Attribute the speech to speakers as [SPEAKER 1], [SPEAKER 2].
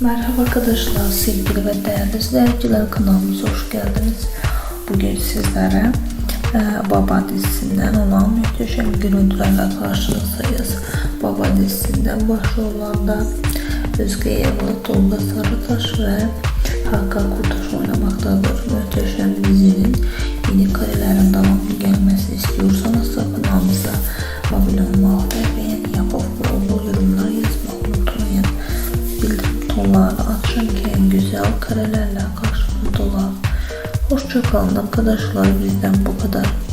[SPEAKER 1] Merhaba arkadaşlar, sevgili ve değerli izleyiciler kanalımıza hoş geldiniz. Bugün sizlere e, Baba dizisinden olan muhteşem görüntülerle karşınızdayız. Baba dizisinden başrollerde Özge Yavalı, Tolga Sarıtaş ve Hakan Kurtaş oynamaktadır. Muhteşem dizinin yeni karelerin devamı gelmesini istiyorsanız da Bildirim tonlarını açın ki en güzel karelerle karşınızda olalım. Hoşçakalın arkadaşlar bizden bu kadar.